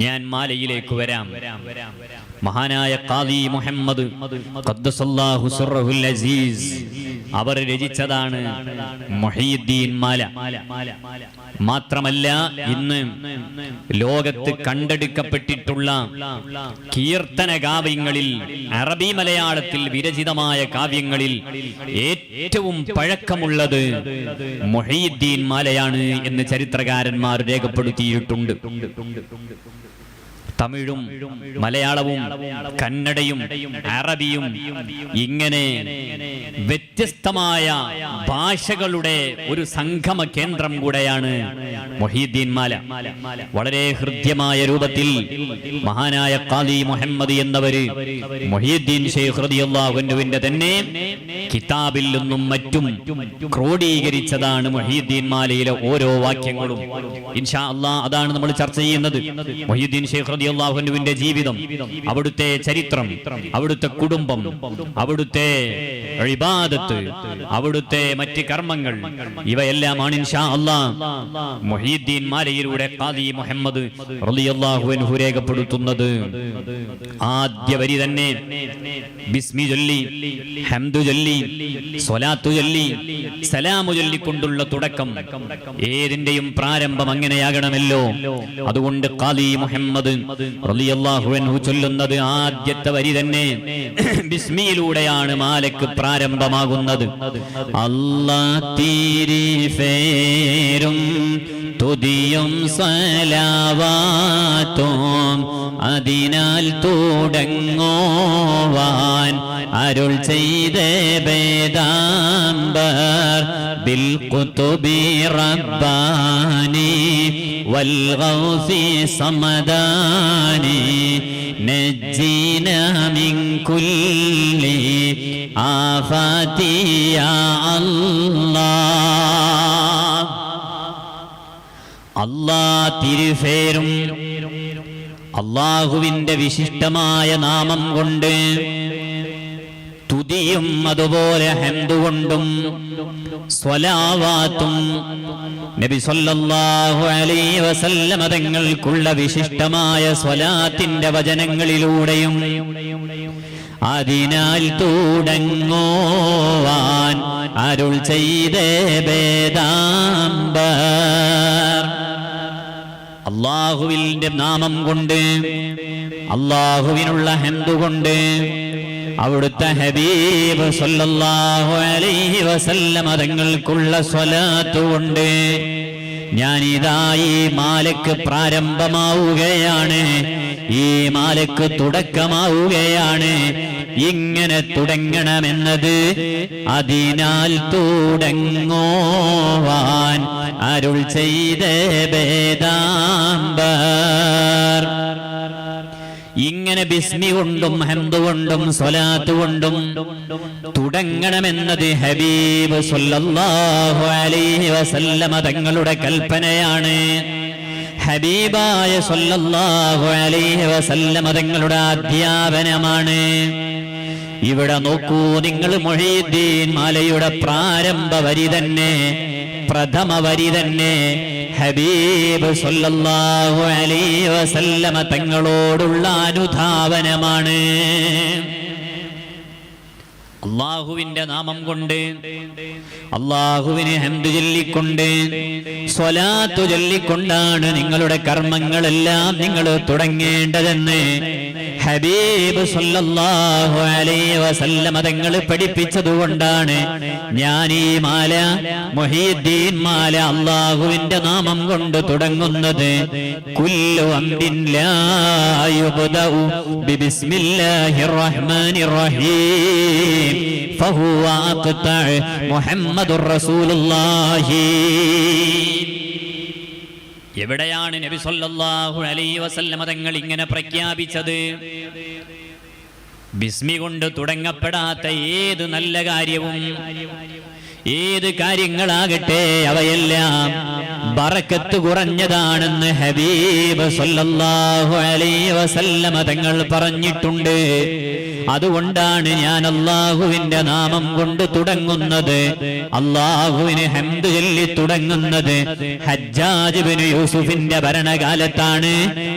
ഞാൻ മാലയിലേക്ക് വരാം. മഹാനായ കാദി മുഹമ്മദ് അസീസ് അവർ രചിച്ചതാണ് മാല. മാത്രമല്ല ഇന്ന് ലോകത്ത് കണ്ടെടുക്കപ്പെട്ടിട്ടുള്ള കീർത്തന കാവ്യങ്ങളിൽ അറബി മലയാളത്തിൽ വിരചിതമായ കാവ്യങ്ങളിൽ ഏറ്റവും പഴക്കമുള്ളത് മൊഹീദ്ദീൻ മാലയാണ് എന്ന് ചരിത്രകാരന്മാർ രേഖപ്പെടുത്തിയിട്ടുണ്ട്. തമിഴും മലയാളവും കന്നഡയും അറബിയും ഇങ്ങനെ വ്യത്യസ്തമായ ഭാഷകളുടെ ഒരു സംഗമ കേന്ദ്രം കൂടെയാണ് മൊഹീദ്ദീൻ മാല. വളരെ ഹൃദ്യമായ രൂപത്തിൽ മഹാനായ ഖാദി മുഹമ്മദ് എന്നവര് മൊഹീദ്ദീൻ ഷെയ്ഖ് റളിയല്ലാഹുവിന്റെ തന്നെ കിതാബിൽ നിന്നും മറ്റും ക്രോഡീകരിച്ചതാണ് മൊഹീദ്ദീൻ മാലയിലെ ഓരോ വാക്യങ്ങളും. ഇൻഷാ അല്ലാ അതാണ് നമ്മൾ ചർച്ച ചെയ്യുന്നത്. മൊഹീദ്ദീൻ ഷെയ്ഖ് റളിയല്ലാഹുവിന്റെ ജീവിതം അവിടുത്തെ ചരിത്രം അവിടുത്തെ കുടുംബം അവിടുത്തെ ഇബാദത്ത് അവിടുത്തെ മറ്റ് കർമ്മങ്ങൾ ഇവയെല്ലാമാണ് ഇൻഷാ അല്ലാ മൊഹീദ്ദീൻ മാലയിലൂടെ ഖാദി മുഹമ്മദ് റളിയല്ലാഹു അൻഹു രേഖപ്പെടുത്തുന്നത്. ആദ്യ വരി തന്നെ ബിസ്മി ചൊല്ലി ഹംദു ചൊല്ലി സ്വലാത്തു ചൊല്ലി സലാമു ചൊല്ലിക്കൊണ്ടുള്ള തുടക്കം. ഏതിന്റെയും പ്രാരംഭം അങ്ങനെയാകണമല്ലോ. അതുകൊണ്ട് ഖാദി മുഹമ്മദ് ചൊല്ലുന്നത് ആദ്യത്തെ വരി തന്നെ. ബിസ്മിയിലൂടെയാണ് മാലക്ക് പ്രാരംഭമാകുന്നത്. അല്ലാ തിരിഫേരും തുതിയും മാറ്റോം അതിനാൽ തുടങ്ങോവാൻ അരുൾ ചെയ്ത വേദാംബർ ദിൽകുത്തുബി റബ്ബാനി വൽഗൗസി സമദാനി നജ്ജീന മിൻ കുല്ലി ആഫാതിയ അല്ലാഹ് അല്ലാ തിരുഫേരും അള്ളാഹുവിന്റെ വിശിഷ്ടമായ നാമം കൊണ്ട് തുതിയും അതുപോലെ ഹെന്തുകൊണ്ടും സ്വലാവാത്തും. നബി സല്ലല്ലാഹു അലൈഹി വസല്ലമ തങ്ങൾക്കുള്ള വിശിഷ്ടമായ സ്വലാത്തിന്റെ വചനങ്ങളിലൂടെയും അതിനാൽ തുടങ്ങോവാൻ അരുൾ ചെയ്തേ വേദാംബർ അള്ളാഹുവിന്റെ നാമം കൊണ്ട് അള്ളാഹുവിനുള്ള ഹെന്തു കൊണ്ട് അവിടുത്തെ ഹബീബ് സല്ലല്ലാഹു അലൈഹി വസല്ലം തങ്ങൾക്കുള്ള സ്വലാത്ത് കൊണ്ട് ഞാനിതാ ഈ മാലക്ക് പ്രാരംഭമാവുകയാണ്. ഈ മാലക്ക് തുടക്കമാവുകയാണ്. ഇങ്ങനെ തുടങ്ങണമെന്നത് അതിനാൽ തുടങ്ങോവാൻ അരുൾ ചെയ്ത വേദാംബർ ഇങ്ങനെ ബിസ്മി കൊണ്ടും ഹെന്തുകൊണ്ടും കൊണ്ടും സ്വലാത്ത് കൊണ്ടും തുടങ്ങണമെന്നത് ഹബീബ് സല്ലല്ലാഹു അലൈഹി വസല്ലമ തങ്ങളുടെ കൽപ്പനയാണ്. ഹബീബായ സല്ലല്ലാഹു അലൈഹി വസല്ലമ തങ്ങളുടെ അധ്യാപനമാണ്. ഇവിടെ നോക്കൂ നിങ്ങൾ മൊഹീദ്ദീൻ മാലയുടെ പ്രാരംഭ വരി തന്നെ പ്രഥമ വരി തന്നെ. ഹബീബ് സല്ലല്ലാഹു അലൈഹി വസല്ലമ തങ്ങളോടുള്ള അനുധാവനമാണ്. അള്ളാഹുവിന്റെ നാമം കൊണ്ട് അള്ളാഹുവിനെ ഹംദ് ചൊല്ലിക്കൊണ്ട് സ്വലാത്തു ചൊല്ലിക്കൊണ്ടാണ് നിങ്ങളുടെ കർമ്മങ്ങളെല്ലാം നിങ്ങൾ തുടങ്ങേണ്ടതെന്ന് ഹബീബ് സല്ലല്ലാഹു അലൈഹി വസല്ലമ തങ്ങൾ പഠിപ്പിച്ചതുകൊണ്ടാണ് ഞാൻ ഈ മാല മുഹീദ്ദീൻ മാല അള്ളാഹുവിന്റെ നാമം കൊണ്ട് തുടങ്ങുന്നത്. കുല്ലു അംബിൻ ലാ ബിബിസ്മില്ലാഹിർ റഹ്മാനിർ റഹീം. ഫഹുവ അഖ്തഅ മുഹമ്മദുർ റസൂലുള്ളാഹി. എവിടെയാണ് നബി സല്ലല്ലാഹു അലൈഹി വസല്ലമ തങ്ങൾ ഇങ്ങനെ പ്രഖ്യാപിച്ചത്? ബിസ്മി കൊണ്ട് തുടങ്ങപ്പെടാത്ത ഏത് നല്ല കാര്യവും ഏത് കാര്യങ്ങളാകട്ടെ അവയെല്ലാം ബറക്കത്ത് കുറഞ്ഞതാണെന്ന് ഹബീബ് സല്ലല്ലാഹു അലൈഹി വസല്ലമ തങ്ങൾ പറഞ്ഞിട്ടുണ്ട്. അതുകൊണ്ടാണ് ഞാൻ അള്ളാഹുവിന്റെ നാമം കൊണ്ട് തുടങ്ങുന്നത്. അള്ളാഹുവിന് ഹംദ് ചൊല്ലി തുടങ്ങുന്നത്. ഹജ്ജാജ് ബിൻ യൂസുഫിന്റെ ഭരണകാലത്താണ്.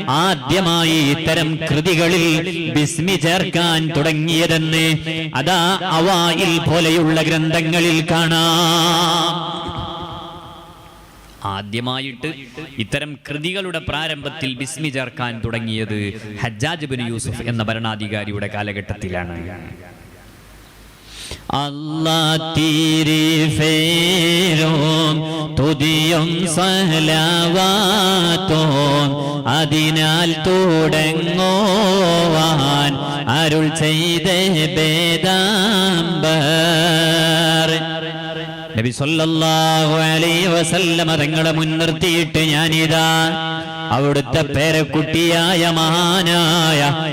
ആദ്യമായി ഇത്തരം കൃതികളിൽ ബിസ്മി ചേർക്കാൻ തുടങ്ങിയതെന്ന്. അതാ അവായിൽ പോലെയുള്ള ഗ്രന്ഥങ്ങളിൽ കാണാം. ആദ്യമായിട്ട് ഇത്തരം കൃതികളുടെ പ്രാരംഭത്തിൽ ബിസ്മി ചേർക്കാൻ തുടങ്ങിയത് ഹജ്ജാജ് ബിൻ യൂസുഫ് എന്ന ഭരണാധികാരിയുടെ കാലഘട്ടത്തിലാണ്. തുതിയും അതിനാൽ തുടങ്ങോവാൻ അരുൾ ചെയ്ത ഭേദാംബർ നബി സല്ലല്ലാഹു അലൈഹി വസല്ലമ തങ്ങളെ മുൻനിർത്തിയിട്ട് ഞാനിതാ അവിടുത്തെ പേരക്കുട്ടിയായ മഹാനായ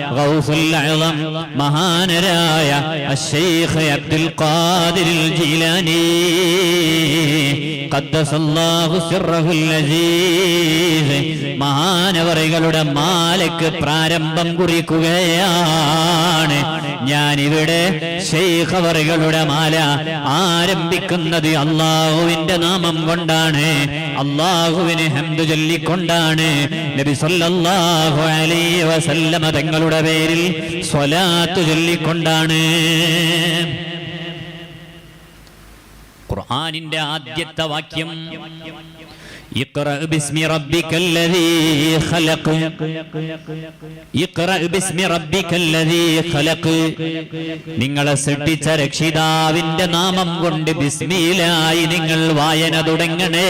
മഹാനരായ അബ്ദുൽ ഖാദിർ ജീലാനി. മഹാനവറികളുടെ മാലയ്ക്ക് പ്രാരംഭം കുറിക്കുകയാണ്. ഞാനിവിടെ ശൈഖവറികളുടെ മാല ആരംഭിക്കുന്നത് അള്ളാഹുവിന്റെ നാമം കൊണ്ടാണ്. അള്ളാഹുവിന് ഹെന്തു ചൊല്ലിക്കൊണ്ടാണ്. നബി സല്ലല്ലാഹു അലൈഹി വസല്ലമ തങ്ങളുടെ പേരിൽ സ്വലാത്ത് ചൊല്ലിക്കൊണ്ടാണ്. ഖുർആനിന്റെ ആദ്യത്തെ വാക്യം. اقرأ باسم ربك الذي خلق اقرأ باسم ربك الذي خلق നിങ്ങളെ സൃഷ്ടിച്ച രക്ഷിതാവിന്റെ നാമം കൊണ്ട് ബിസ്മിയിലായി നിങ്ങൾ വായന തുടങ്ങണേ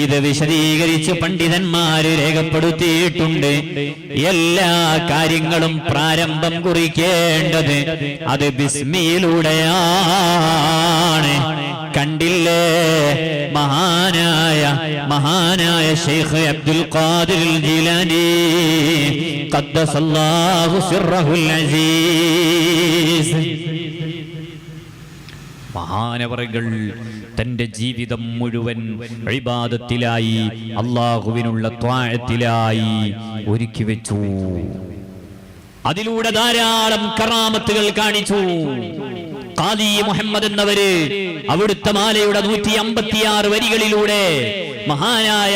ഇത് വിശദീകരിച്ച് പണ്ഡിതന്മാര് രേഖപ്പെടുത്തിയിട്ടുണ്ട് എല്ലാ കാര്യങ്ങളും പ്രാരംഭം കുറിക്കേണ്ടത് അത് ബിസ്മിയിലൂടെയാണ് കണ്ടില്ലേ? മഹാനായ മഹാനായ ഷെയ്ഖ് അബ്ദുൽ ഖാദിർ ജീലാനി. ഖദ്ദസല്ലാഹു സിർറഹുൽ അസീസ്. മഹാനവറുകൾ തന്റെ ജീവിതം മുഴുവൻ ഇബാദത്തിലായി അള്ളാഹുവിനുള്ള ത്വാഴത്തിലായി ഒരുക്കി വെച്ചു. അതിലൂടെ ധാരാളം കറാമത്തുകൾ കാണിച്ചു. ഖാദി മുഹമ്മദ് എന്നവര് അവിടുത്തെ മാലയുടെ നൂറ്റി അമ്പത്തിയാറ് വരികളിലൂടെ മഹാനായ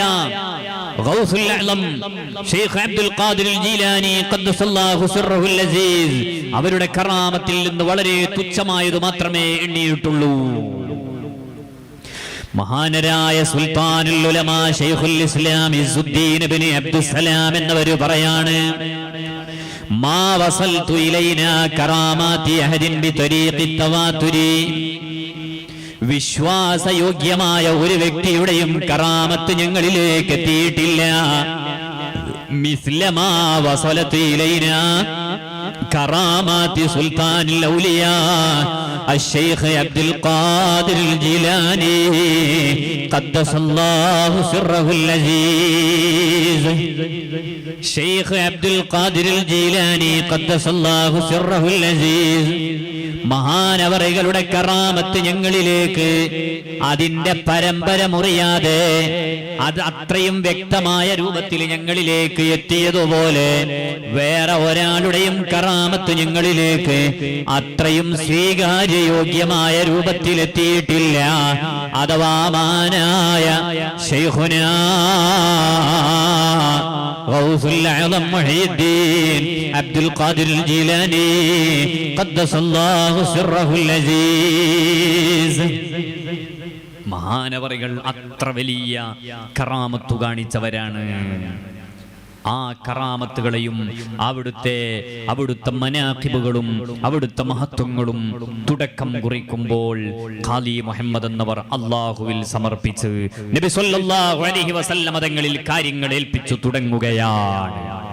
അവരുടെ കറാമത്തിൽ നിന്ന് വളരെ തുച്ഛമായത് മാത്രമേ എണ്ണിയിട്ടുള്ളൂ. മഹാനരായ സുൽത്താനുൽ ഉലമാ അബ്ദുസ്സലാം പറയാണ് മാ വസൽതു ഇലൈനാ കറാമാതി അഹദിൻ തവാതുരി വിശ്വാസയോഗ്യമായ ഒരു വ്യക്തിയുടെയും കറാമത്ത് ഞങ്ങളിലേക്ക് എത്തിയിട്ടില്ല മിസ്ലമാ വസലത്ത് ഇലൈന കറാമാത്തി സുൽത്താനിൽ ഔലിയ الشيخ عبد القادر الجيلاني قدس الله سره العزيز شيخ عبد القادر الجيلاني قدس الله سره العزيز മഹാനവറുകളുടെ കറാമത്ത് ഞങ്ങളിലേക്ക് അതിന്റെ പരമ്പര മുറിയാതെ അത് അത്രയും വ്യക്തമായ രൂപത്തിൽ ഞങ്ങളിലേക്ക് എത്തിയതുപോലെ വേറെ ഒരാളുടെയും കറാമത്ത് ഞങ്ങളിലേക്ക് അത്രയും സ്വീകാര്യയോഗ്യമായ രൂപത്തിൽ എത്തിയിട്ടില്ല അഥവാ മാനായ ശൈഖുനാ അബ്ദുൽ ഖാദിർ ജീലാനി മഹാനവറികൾ അത്ര വലിയ കറാമത്തു കാണിച്ചവരാണ്. ആ കറാമത്തുകളെയും അവിടുത്തെ അവിടുത്തെ മനാഖിബുകളും അവിടുത്തെ മഹത്വങ്ങളും തുടക്കം കുറിക്കുമ്പോൾ ഖാലി മുഹമ്മദ് എന്നവർ അള്ളാഹുവിൽ സമർപ്പിച്ച് നബി അലൈഹി വസല്ലമ തങ്ങളിൽ കാര്യങ്ങൾ ഏൽപ്പിച്ചു തുടങ്ങുകയാണ്.